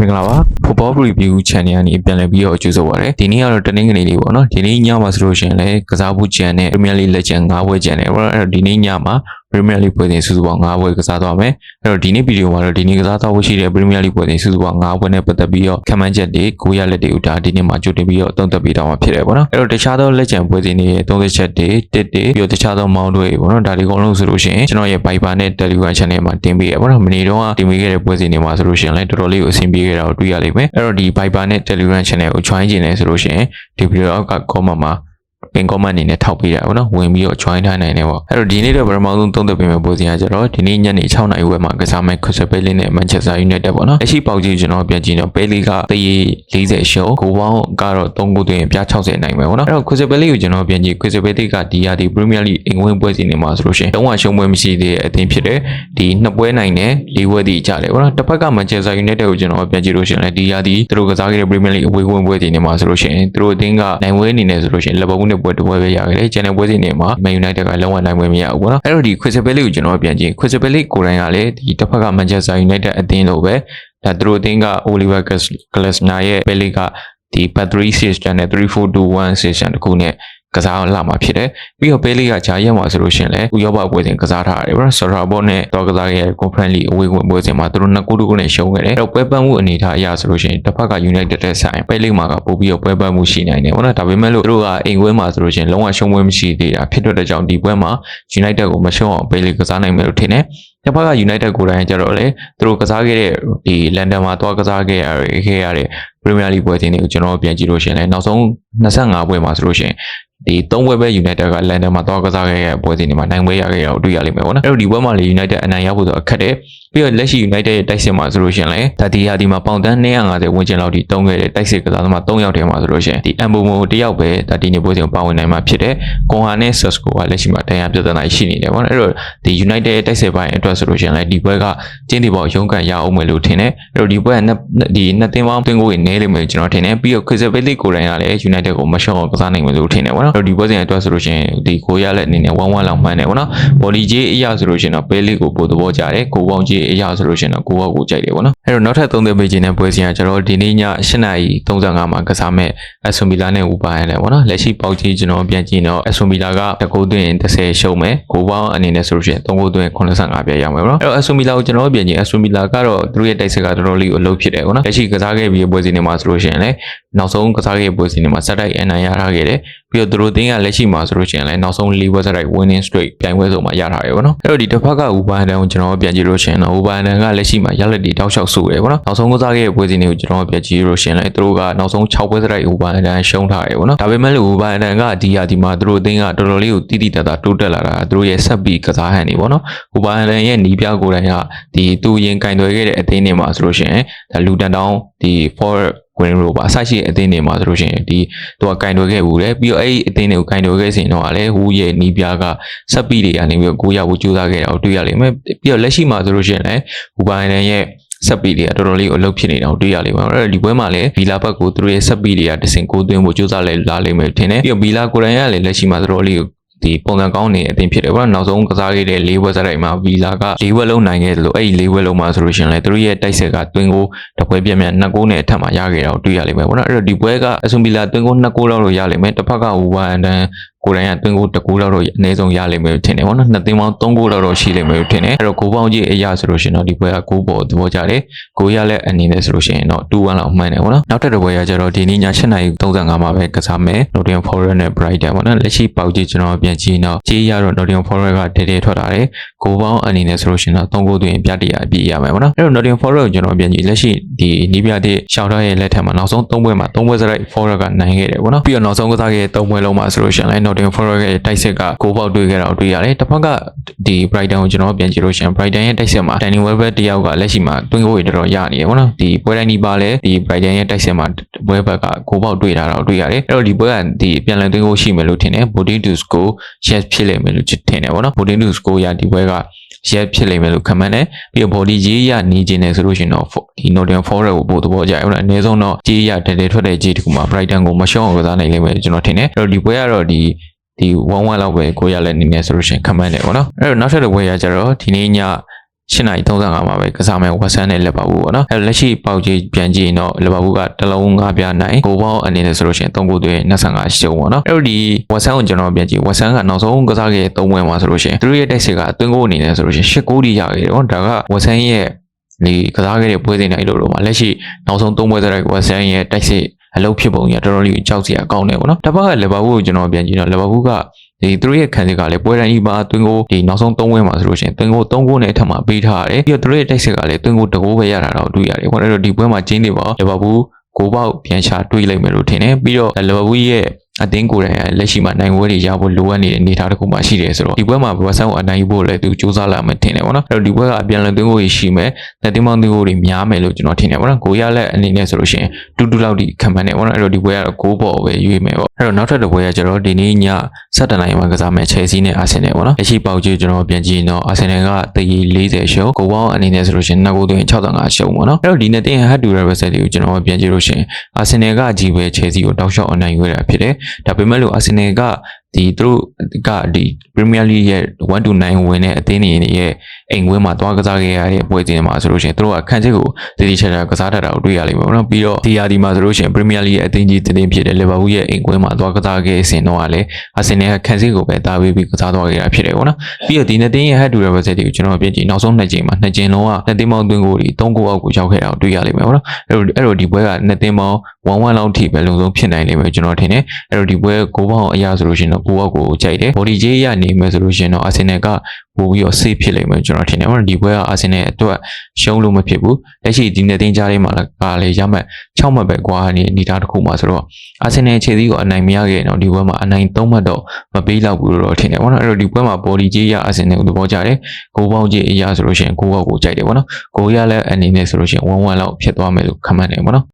မင်္ဂလာပါ Football Review Channel ကနေပြန်လည်ပြီးတော့ကြိုဆိုပါရစေဒီနေ့ကတော့တနင်္ဂနွေလေးပေါ့နော်ဒီနေ့ညမှာဆိုလို့ရှိရင်လည်းကစားဖို့ကြံတဲ့ Premier League Legend ၅ဘွဲကြံတယ်ပေါ့နော်အဲ့တော့ဒီနေ့ညမှာ Premier League ပွဲစဉ်စုစုပေါင်း၅ဘွဲကစားသွားမယ်အဲ့တော့ဒီနေ့ဗီဒီယိုမှာတော့ဒီနေ့ကစားသွားဖို့ရှိတဲ့ Premier League ပွဲစဉ်စုစုပေါင်း၅ဘွဲနဲ့ပတ်သက်ပြီးတော့ခံမှန်းချက်တွေကိုရလက်တွေကိုဒါဒီနေ့မှာကြိုတင်ပြီးတော့သုံးသပ်ပေးတော့မှာဖြစ်တယ်ပေါ့နော်အဲ့တော့တခြားသော Legend ပွဲစဉ်တွေရဲ့သုံးသပ်ချက်တွေတစ်တွေပြီးတော့တခြားသောမောင်းတွေပေါ့နော်ဒါတွေအကုန်လုံးဆိုလို့ရှိရင်ကျွန်တော်ရဲ့ Viber နဲ့ Telegram Channel မှာတင်ပေးရပေါ့နော်မနေ့တုန်းကတင်ပေးခဲ့တဲ့ပွဲစဉ်တွေမှာဆိုလို့ရှိရင်လည်းတော်တော်လေးကိုအဆင်ပြေခဲ့တာကိုတွေ့ရလိမ့်မယ်အဲ့တော့ဒီ Viber နဲ့ Telegram Channel ကို join ကျင်နေဆိုလို့ရှိရင်ဒီဗီဒီယိုအောက်က comment မှာ ပင် comment အနေနဲ့ထောက်ပေးတာပေါ့နော်ဝင်ပြီးတော့ join ထားနိုင်တယ်ပေါ့အဲ့တော့ဒီနေ့တော့ပထမဆုံးသုံးသပ်ပေးမယ့်ပုံစံကကျတော့ဒီနေ့ညနေ6နာရီဝက်မှာကစားမယ့် Crystal Palace နဲ့ Manchester United ပေါ့နော်လက်ရှိပေါက်ကြီးကျွန်တော်ပြန်ကြည့်တော့ Palace ကတရေ40ရှုံးဂိုးပေါင်းကတော့3ဂိုးသွင်းပြ60နိုင်မယ်ပေါ့နော်အဲ့တော့ Crystal Palace ကိုကျွန်တော်ပြန်ကြည့် Crystal Palace ကဒီရာဒီ Premier League အင်္ဂဝင်ပွဲစီနေမှာဆိုလို့ရှိရင်တုံးဝရှုံးပွဲမရှိသေးတဲ့အသင်းဖြစ်တယ်ဒီနှစ်ပွဲနိုင်တယ်၄ပွဲတည်ကြတယ်ပေါ့နော်တစ်ဖက်က Manchester United ကိုကျွန်တော်ပြန်ကြည့်လို့ရှိရင်လည်းဒီရာဒီသူတို့ကစားခဲ့တဲ့ Premier League အဝေးဝင်ပွဲစီနေမှာဆိုလို့ရှိရင်သူတို့အသင်းကနိုင်ပွဲအနေနဲ့ဆိုလို့ရှိရင်လက်ဘုံနဲ့ပွဲတစ်ပွဲပဲရခဲ့တယ်ကျန်တဲ့ပွဲစီနေမှာ Man United ကလုံးဝနိုင်ပွဲမရဘူးပေါ့နော်အဲ့တော့ဒီ Crystal Palace ကိုကျွန်တော်ပြန်ကြည့် Crystal Palace ကိုယ်တိုင်ကလည်းဒီတစ်ဖက်က Manchester United အသင်းလိုပဲဒါသူတို့အသင်းက Oliver Glasner ရဲ့ Palace ကဒီ Patrick System နဲ့3421 System တခုနဲ့ ကစားလာမှာဖြစ်တယ်ပြီးတော့ပေးလေးကဂျာရက်မှာဆိုလို့ရှိရင်လည်းဥရောပပွဲစဉ်ကစားထားရတယ်ဗျာဆော်ရာဘော့နဲ့တော့ကစားခဲ့တဲ့ Conference League အဝေးဝင်ပွဲစဉ်မှာသူတို့နှစ်ခုတူနဲ့ရှုံးခဲ့တယ်အဲ့တော့ပွဲပန်းမှုအနေထားအရဆိုလို့ရှိရင်တစ်ဖက်က United တဲ့ဆိုင်ပေးလေးမှာကပို့ပြီးတော့ပွဲပန်းမှုရှိနိုင်တယ်ပေါ့နော်ဒါပေမဲ့လို့သူတို့ကအိမ်ကွင်းမှာဆိုလို့ရှိရင်လုံးဝရှုံးပွဲမရှိသေးတာဖြစ်တဲ့ကြောင့်ဒီပွဲမှာ United ကိုမရှုံးအောင်ပေးလေးကစားနိုင်မယ်လို့ထင်တယ် တစ်ဖက်က United ကိုယ်တိုင်ကျတော့လေသူတို့ကစားခဲ့တဲ့ဒီလန်ဒန်မှာတွားကစားခဲ့ရခဲ့ရတဲ့ Premier League ပွဲစဉ်တွေကိုကျွန်တော်ပြန်ကြည့်လို့ရှိရင်လည်းနောက်ဆုံး25ပွဲမှာဆိုလို့ရှိရင်ဒီ၃ပွဲပဲ United ကလန်ဒန်မှာတွားကစားခဲ့တဲ့ပွဲစဉ်တွေမှာနိုင်ပွဲရခဲ့တာကိုတွေ့ရလိမ့်မယ်ပေါ့နော်အဲ့တော့ဒီပွဲမှာလေ United အနိုင်ရဖို့ဆိုအခက်တယ်ပြီးတော့လက်ရှိ United ရဲ့တိုက်စစ်မှာဆိုလို့ရှိရင်လည်းဒါဒီဟာဒီမှာပေါင်တန်း250ဝန်းကျင်လောက်ထိတုံးခဲ့တဲ့တိုက်စစ်ကစားသမား3ယောက်ထဲမှာဆိုလို့ရှိရင်ဒီ Ambomo တယောက်ပဲဒါဒီနေ့ပွဲစဉ်ကိုပါဝင်နိုင်မှာဖြစ်တယ်ကွန်ဟာနဲ့ Sesco ကလက်ရှိမှာတရားပြဿနာရှိနေတယ်ပေါ့နော်အဲ့တော့ဒီ United ရဲ့တိုက်စစ်ပိုင်းအတွက်ဆိုလို့ရှိရင်လည်းဒီပွဲကကျင်းဒီပေါ်ရုန်းကန်ရအောင်မယ်လို့ထင်တယ်အဲ့တော့ဒီပွဲကဒီနှစ်သင်းပေါင်းတွင်းကိုနေလိမ့်မယ်ကျွန်တော်ထင်တယ်ပြီးတော့ Crystal Palace ကိုယ်တိုင်ကလည်း United ကိုမရှော့အောင်ကစားနိုင်မယ်လို့ထင်တယ်ပေါ့နော်အဲ့တော့ဒီပွဲစဉ်အတွက်ဆိုလို့ရှိရင်ဒီကိုရလက်အနေနဲ့1-1လောက်မှန်းတယ်ပေါ့နော် body ကြီးအရာဆိုလို့ရှိရင်တော့ Palace ကိုပိုသဘောကျတယ်ကိုပေါင်းကြီးအရာဆိုလို့ရှိရင်တော့ကိုဘောက်ကိုကြိုက်တယ်ပေါ့နော်အဲ့တော့နောက်ထပ်သုံးသပ်ပေးခြင်းတဲ့ပွဲစဉ်ကကျွန်တော်ဒီနေ့ည8:35မှာကစားမဲ့ Aston Villa နဲ့ Uber ရယ်ပေါ့နော်လက်ရှိပေါက်ကြီးကျွန်တော်ပြန်ကြည့်တော့ Aston Villa ကတကူသွင်း30ရှုံးမယ်ကိုပေါင်းအနေနဲ့ဆိုလို့ရှိရင်3ကူသွင်း85ပြည့်ရမယ်ပေါ့နော်အဲ့တော့ Aston Villa ကိုကျွန်တော်ပြန်ကြည့် Aston Villa ကတော့သူတို့ရဲ့တိုက်စစ်ကတော်တော်လေးကိုအလုပ်ဖြစ်တယ်ပေါ့နော်လက်ရှိကစားခဲ့ပြီးပွဲစဉ်တွေမှာဆိုလို့ရှိရင်လည်းနောက်ဆုံးကစားခဲ့ပွဲစဉ်တွေမှာစက်တိုက်အနိုင်ရထားခဲ့တယ်ပြီးတော့သူတို့တင်းကလက်ရှိမှာဆိုလို့ရှိရင်လည်းနောက်ဆုံး၄ပွဲစက်တိုက် winning streak ပြိုင်ပွဲစုံမှာရထားရပေါ့နော်အဲ့တော့ဒီတစ်ဖက်က Uber တန်ကိုကျွန်တော်ပြန်ကြည့်လို့ရှိရင်တော့ Uber တန်ကလက်ရှိမှာရလက်တီတောက်လျှောက်ဆူတယ်ပေါ့နော်နောက်ဆုံးကစားခဲ့တဲ့ပွဲစဉ်တွေကိုကျွန်တော်ပြန်ကြည့်လို့ရှိရင်လည်းသူတို့ကနောက်ဆုံး6ပွဲစက်တိုက် Uber တန်ရှုံးထားတယ်ပေါ့နော်ဒါပေမဲ့လို့ Uber တန်ကဒီဟာဒီမှာသူတို့တင်းကတော်တော်လေးကိုတိတိတတ်တာတိုးတက်လာတာသူတို့ရဲ့ဆက်ပြီးကစားဟန်နေပေါ့နော် Uber တန်ရဲ့နီးပြကိုယ်တိုင်ကဒီသူရင်ကင်သွယ်ခဲ့တဲ့အသင်းတွေမှာဆိုလို့ရှိရင်ဒါလူတန်တောင်းဒီ for ကွင်းရိုပါအဆရှိအသင်းတွေမှာဆိုလို့ရှိရင်ဒီသူကကင်တွယ်ခဲ့ဘူးလေပြီးတော့အဲ့ဒီအသင်းတွေကိုကင်တွယ်ခဲ့စဉ်တော့လည်းဟူးရဲ့နီးပြားကဆက်ပီတွေကနေပြီးတော့ကိုရဖို့ကြိုးစားခဲ့တာကိုတွေ့ရလိမ့်မယ်ပြီးတော့လက်ရှိမှာဆိုလို့ရှိရင်လည်းဟူဘိုင်နန်ရဲ့ဆက်ပီတွေကတော်တော်လေးကိုအလုပ်ဖြစ်နေတာကိုတွေ့ရလိမ့်မယ်အဲ့တော့ဒီပွဲမှာလည်းဘီလာဘက်ကိုသူတို့ရဲ့ဆက်ပီတွေကတစင်ကိုသွင်းဖို့ကြိုးစားလဲလာလိမ့်မယ်ထင်တယ်ပြီးတော့ဘီလာကိုယ်တိုင်ကလည်းလက်ရှိမှာတော်တော်လေးကို ဒီပုံစံကောင်းနေတဲ့အသင်းဖြစ်တယ်ပေါ့နော်နောက်ဆုံးကစားခဲ့တဲ့၄ဘွဲစတိုက်မှာဗီလာက၄ဘွဲလုံးနိုင်ခဲ့တယ်လို့အဲ့ဒီ၄ဘွဲလုံးမှာဆိုလို့ရှိရင်လည်းသူတို့ရဲ့တိုက်ဆက်ကတွင်းကိုတစ်ပွဲပြတ်မြတ်နှစ်ဂိုးနဲ့အထက်မှာရခဲ့တာကိုတွေ့ရလိမ့်မယ်ပေါ့နော်အဲ့တော့ဒီပွဲကအဆွန်ဗီလာတွင်းကိုနှစ်ဂိုးလောက်လို့ရလိမ့်မယ်တစ်ဖက်ကဝူဝါအန်တန်ကိုယ်တိုင်ကတွင်းကိုတစ်ဂိုးလောက်တော့အနည်းဆုံးရလိမ့်မယ်လို့ထင်တယ်ပေါ့နော်နှစ်သင်းပေါင်း၃ဂိုးလောက်တော့ရှိလိမ့်မယ်လို့ထင်တယ်အဲ့တော့ဂိုးပေါင်းကြီးအရာဆိုလို့ရှိရင်တော့ဒီပွဲကဂိုးပေါ်သဘောကျတယ်ဂိုးရလက်အနေနဲ့ဆိုလို့ရှိရင်တော့2-1လောက်မှန်တယ်ပေါ့နော်နောက်ထပ်တစ်ပွဲကကျတော့ဒီနေ့ည7:35မှာပဲကစားမယ် Nottingham Forest နဲ့ Brighton ပေါ့နော်လက်ရှိပေါက်ကြီးကျွန်တော်ပြန်ကြည့်တော့ကြေးရတော့ Nottingham Forest ကတဲတဲထွက်လာတယ်ဂိုးပေါင်းအနေနဲ့ဆိုလို့ရှိရင်တော့3ဂိုးသွင်းပြတရအပြည့်ရမယ်ပေါ့နော်အဲ့တော့ Nottingham Forest ကိုကျွန်တော်ပြန်ကြည့်လက်ရှိဒီနီးပြတဲ့ရှောက်ထားရဲ့လက်ထက်မှာနောက်ဆုံး3ပွဲမှာ3ပွဲစရိုက် Forest ကနိုင်ခဲ့တယ်ပေါ့နော်ပြီးတော့နောက်ဆုံးကစားခဲ့တဲ့3ပွဲလုံးမှာဆိုလို့ရှိရင်လည်း Nottingham Forest ရဲ့တိုက်စစ်ကဂိုးပေါက်တွေ့ခဲ့တာကိုတွေ့ရတယ်တစ်ဖက်ကဒီ Brighton ကိုကျွန်တော်ပြန်ကြည့်လို့ရှိရင် Brighton ရဲ့တိုက်စစ်မှာ Danny Welbeck တယောက်ကလက်ရှိမှာတွင်းဂိုးတွေတော်တော်ရနေတယ်ပေါ့နော်ဒီပွဲတိုင်းဒီပါလဲဒီ Brighton ရဲ့တိုက်စစ်မှာပွဲဘက်ကဂိုးပေါက်တွေ့တာတော့တွေ့ရတယ်အဲ့တော့ဒီပွဲကဒီပြန်လည်တွင်းဂိုးရှိမယ်လို့ထင်တယ် Bodin to score yes ဖြစ်လိမ့်မယ်လို့ထင်တယ်ပေါ့နော် Bodin to score ရဒီပွဲကရက်ဖြစ်လိမ့်မယ်လို့ခန့်မှန်းတယ်ပြီးတော့ body ကြီးရနေခြင်းနဲ့ဆိုလို့ရှိရင်တော့ဒီ Nottingham Forest ကိုပို့သဘောကျတယ်ဟုတ်လားအနည်းဆုံးတော့ကြီးရတဲတဲထွက်တဲ့ကြီးတခုမှာ Brighton ကိုမရှော့အောင်ကစားနိုင်လိမ့်မယ်ကျွန်တော်ထင်တယ်အဲ့တော့ဒီပွဲကတော့ဒီဒီ1-1လောက်ပဲကိုရလက်နေနေဆိုလို့ရှိရင်ခန့်မှန်းတယ်ပေါ့နော်အဲ့တော့နောက်ထပ်တစ်ပွဲရကြတော့ဒီနေ့ည 8:35မှာပဲကစားမယ်ဝက်ဆန်နဲ့လက်ပါဘူးပေါ့နော်အဲ့တော့လက်ရှိပေါက်ကြီးပြန်ကြည့်ရင်တော့လက်ပါဘူးကတစ်လုံး၅ပြားနိုင်ကိုပေါင်းအနေနဲ့ဆိုလို့ရှိရင်3ကိုသွင်း25ရှုံပေါ့နော်အဲ့တော့ဒီဝက်ဆန်ကိုကျွန်တော်ပြန်ကြည့်ဝက်ဆန်ကနောက်ဆုံးကစားခဲ့တဲ့3ပွဲမှာဆိုလို့ရှိရင်သူတို့ရဲ့တိုက်စစ်ကအသွင်းကိုအနေနဲ့ဆိုလို့ရှိရင်8ကိုဒီရခဲ့တယ်ပေါ့ဒါကဝက်ဆန်ရဲ့ဒီကစားခဲ့တဲ့ပွဲစဉ်တိုင်းလို့တော့မှာလက်ရှိနောက်ဆုံး3ပွဲစတဲ့ဝက်ဆန်ရဲ့တိုက်စစ်အလုပ်ဖြစ်ပုံကြီးကတော်တော်လေးကြောက်စရာကောင်းတယ်ပေါ့နော်တစ်ပတ်ကလက်ပါဘူးကိုကျွန်တော်ပြန်ကြည့်တော့လက်ပါဘူးက ဒီသူတို့ရဲ့ခံစစ်ကလည်းပွဲတိုင်းဤမှာတွင်းကိုဒီနောက်ဆုံး3ဝင်းမှာဆိုလို့ရှိရင်တွင်းကို3ကိုနဲ့အထက်မှာပေးထားရတယ်ပြီးတော့သူတို့ရဲ့တိုက်စစ်ကလည်းတွင်းကိုတကိုးပဲရတာတော့တွေ့ရတယ်ပေါ့အဲ့တော့ဒီပွဲမှာကျင်းနေပါလက်ပါဘူးကိုပေါက်ပြန်ချတွေးလိုက်မယ်လို့ထင်တယ်ပြီးတော့လက်ပါဘူးရဲ့ အသင်းကိုယ်တိုင်ကလက်ရှိမှာနိုင်ဝဲတွေရဖို့လိုအပ်နေတဲ့အနေအထားတစ်ခုမှရှိတယ်ဆိုတော့ဒီပွဲမှာဘဝဆန်းကိုအနိုင်ယူဖို့လည်းသူစူးစမ်းလာမှထင်တယ်ပေါ့နော်အဲ့တော့ဒီပွဲကအပြန်လည်သွင်းကိုရှိမယ်လက်တင်းမောင်းသွင်းကိုတွေများမယ်လို့ကျွန်တော်ထင်တယ်ပေါ့နော်ကိုရလက်အနေနဲ့ဆိုလို့ရှိရင်တူတူလောက်ဒီခံမှန်းတယ်ပေါ့နော်အဲ့တော့ဒီပွဲကတော့ကိုးပေါ်ပဲရွေးမယ်ပေါ့အဲ့တော့နောက်ထပ်တစ်ပွဲကကျတော့ဒီနေ့ည7နိုင်မှာကစားမယ်ချယ်ဆီနဲ့အာဆင်နယ်ပေါ့နော်လက်ရှိပေါက်ကြီးကျွန်တော်ပြန်ကြည့်ရင်တော့အာဆင်နယ်ကတည်40ရှုံးကိုပေါင်းအနေနဲ့ဆိုလို့ရှိရင်နောက်ကိုသွင်း65ရှုံးပေါ့နော်အဲ့တော့ဒီနေ့တင်ဟတ်တူရဘက်ဆက်တွေကိုကျွန်တော်ပြန်ကြည့်လို့ရှိရင်အာဆင်နယ်ကကြီးပဲချယ်ဆီကိုတောက်လျှောက်အနိုင်ယူရတာဖြစ်တယ်ဒါပေမဲ့လို့အာဆင်နယ်ကဒီသူတို့ကဒီ Premier League ရဲ့1 to 9ဝင်တဲ့အသင်းတွေရဲ့အိမ်ဝင်းမှာတွားကစားခဲ့ရတဲ့ပွဲစဉ်တွေမှာဆိုလို့ရှိရင်သူတို့ကခန့်ချက်ကိုတည်တည်ချာချာကစားတတ်တာကိုတွေ့ရလိမ့်မယ်ပေါ့နော်ပြီးတော့ဒီယာဒီမှာဆိုလို့ရှိရင် Premier League ရဲ့အသင်းကြီးတည်င်းဖြစ်တဲ့ Liverpool ရဲ့အိမ်ဝင်းမှာတွားကစားခဲ့စဉ်တော့ကလည်းအာဆင်နယ်ကခန့်ချက်ကိုပဲတာပေးပြီးကစားသွားခဲ့တာဖြစ်တယ်ပေါ့နော်ပြီးတော့ဒီနှစ်သင်းရဲ့ head to head ဆက်တွေကိုကျွန်တော်ပြင်ကြည့်နောက်ဆုံးနှစ်ချိန်မှာနှစ်ချိန်လုံးကနှစ်သင်းပေါင်းသွင်းကိုဒီ3ဂိုးအောက်ကိုရောက်ခဲ့တာကိုတွေ့ရလိမ့်မယ်ပေါ့နော်အဲ့တော့အဲ့တော့ဒီပွဲကနှစ်သင်းပေါင်း1-1လောက်ထိပဲလုံဆုံးဖြစ်နိုင်လိမ့်မယ်ကျွန်တော်ထင်တယ်အဲ့တော့ဒီပွဲဂိုးပေါင်းအရာဆိုလို့ရှိရင်တော့ဂိုးအောက်ကိုကြိုက်တယ် body ကြီးရနေမယ်ဆိုလို့ရှိရင်တော့အာဆင်နယ်ကပို့ပြီးတော့ safe ဖြစ်လိမ့်မယ်ကျွန်တော်ထင်တယ်။ဟောဒီပွဲကအာဆင်နယ်အတွက်ရှုံးလို့မဖြစ်ဘူး။လက်ရှိဒီနေ့တင်ကြားလေးမှာလည်းကလည်းရမှတ်6မှတ်ပဲကွာနေအနေထားတစ်ခုမှာဆိုတော့အာဆင်နယ်ခြေစည်းကိုအနိုင်မရခဲ့ရင်တော့ဒီပွဲမှာအနိုင်3မှတ်တော့မပေးတော့ဘူးလို့တော့ထင်တယ်ပေါ့နော်။အဲ့တော့ဒီပွဲမှာ body ကြီးရအာဆင်နယ်ကိုသဘောကျတယ်။ဂိုးပေါင်းကြီးအရာဆိုလို့ရှိရင်ဂိုးပေါက်ကိုကြိုက်တယ်ပေါ့နော်။ဂိုးရလည်းအနေနဲ့ဆိုလို့ရှိရင်1-1လောက်ဖြစ်သွားမယ်လို့ခန့်မှန်းတယ်ပေါ့နော်။